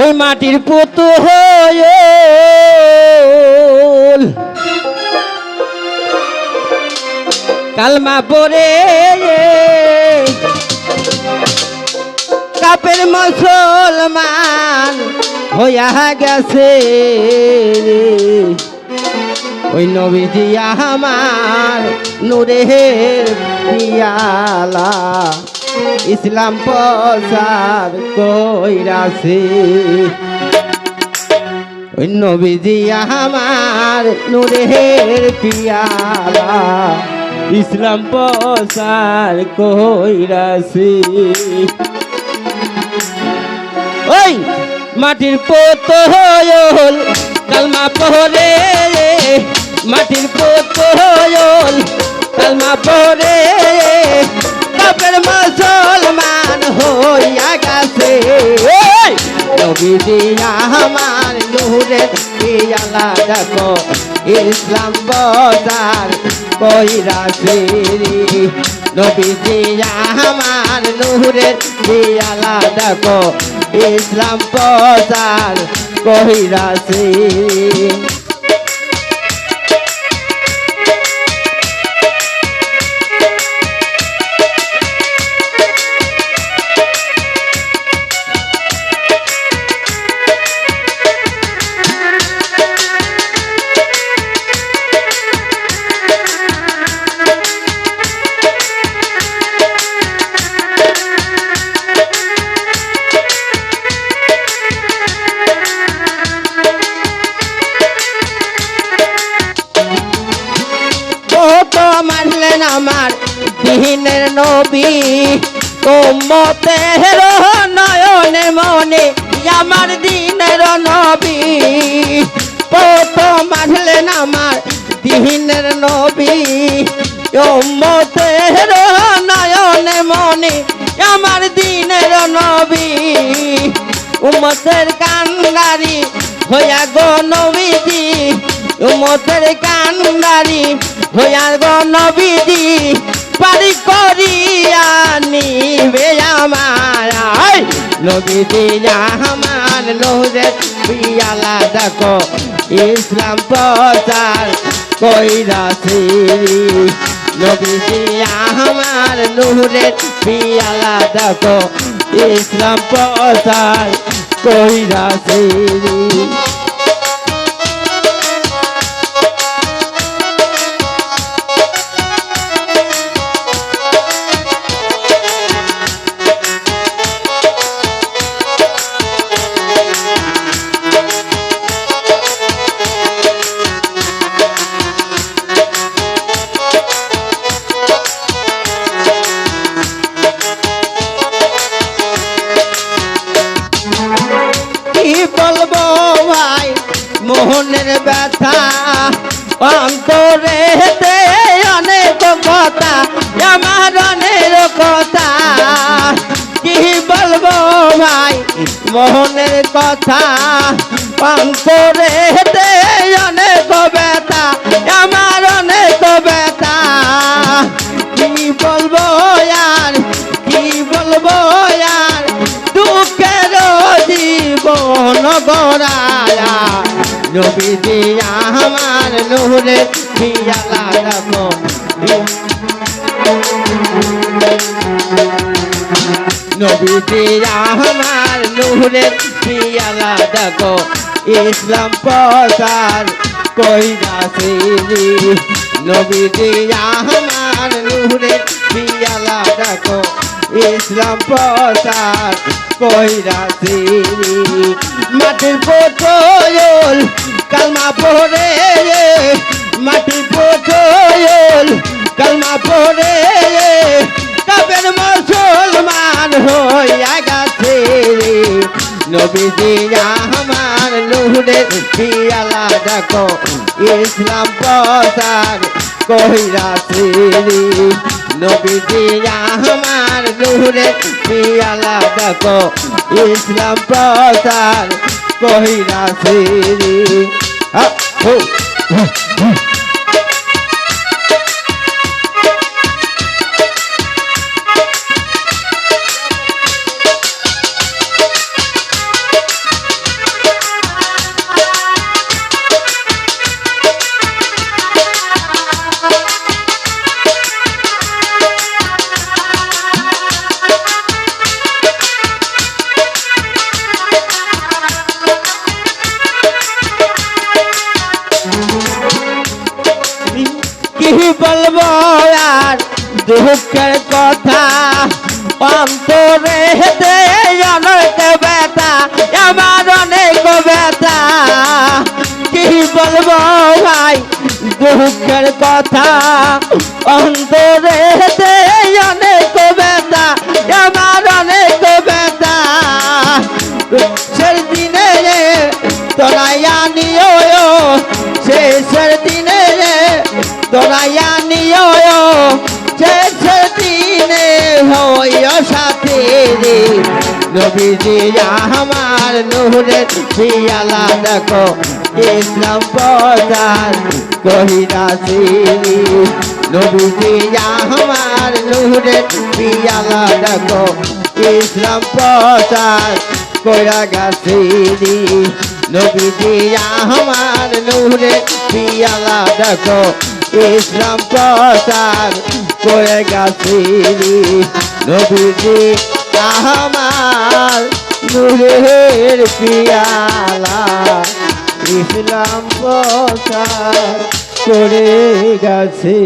ওই মাটির পুতু হয়ে কালমা পরে কাপের মুসলমান হইয়া গেছে ওই নবীজি আমার নূরের পিয়ালা। ইসলাম প্রচার কইরাছে। নবীজি আমার নূরের পিয়ালা ইসলাম প্রচার কইরাছে। ওই মাটির পোতল কালমা পহরে মাটির পোতল কালমা পহরে কাপের মুসলমান নবীজি আমার নূরে পিয়ালা দেখো, ইসলাম বাজার কইরাছে নবীজি আমার নূরের পিয়ালা দেখো, ইসলাম বজার কইরা ও নবী, উম্মতের নয়নে মনে, আমার দিনের নবী। ও তো মানলেন আমার দিনের নবী, উম্মতের নয়নে মনে, আমার দিনের নবী। উম্মতের কান্দারি হইয়া গো নবীজি উমতের কান্দারি হইয়া গো নবীজি। নবীজি আমার লোহে পিয়ালা দেখো, ইসলাম প্রচার কইরাছি নবীজি আমার নোহরে পিয়ালা দেখো, ইসলাম প্রচার কইরাছি বলব ভাই, মোহনের ব্যথা অন্তরে অনেক কথা, আমার অনেক কথা। কি বলব ভাই, মোহনের কথা অন্তরে অনেক নূরে পিয়ালা রাখো নবীজি আমার নূরে পিয়ালা দেখো ইসলাম প্রচার কইরাছে নবীজি আমার নূরে পিয়ালা দেখো ইসলাম মাটির পোটল কালমা পড়ে মাটির পোটল, কালমা পড়ে কাবের মুসলমান হইয়া গেছে। নবীজি আমার নুহরে পিয়ালা দেখো, ইসলাম প্রচার কহিরাছে নবীজি আমার নুহরে পিয়ালা দেখো, ইসলাম প্রচার কহিরাছে হা, হো। আর দুঃখের কথা অন্তরে হেতে অনেক ব্যথা, আমার অনেক ব্যথা। কি বলব ভাই, দুঃখের কথা অন্তরে হেতে অনেক ব্যথা, আমার অনেক ব্যথা। দিনে রে তোরাইয়া নিও শেষের দিনে রে রে। নবীজি, আমার নূরের পিয়ালা দেখো, ইসলাম প্রচার কহিরাছি নবীজি, আমার নূরের পিয়ালা দেখো, ইসলাম প্রচার কইরা গাছিরি নবীজি, আমার নূরে পিয়ালা দেখো ইসলাম প্রচার করে গেছি নবীজি আমার নূরের পিয়ালা। ইসলাম প্রচার করে গেছে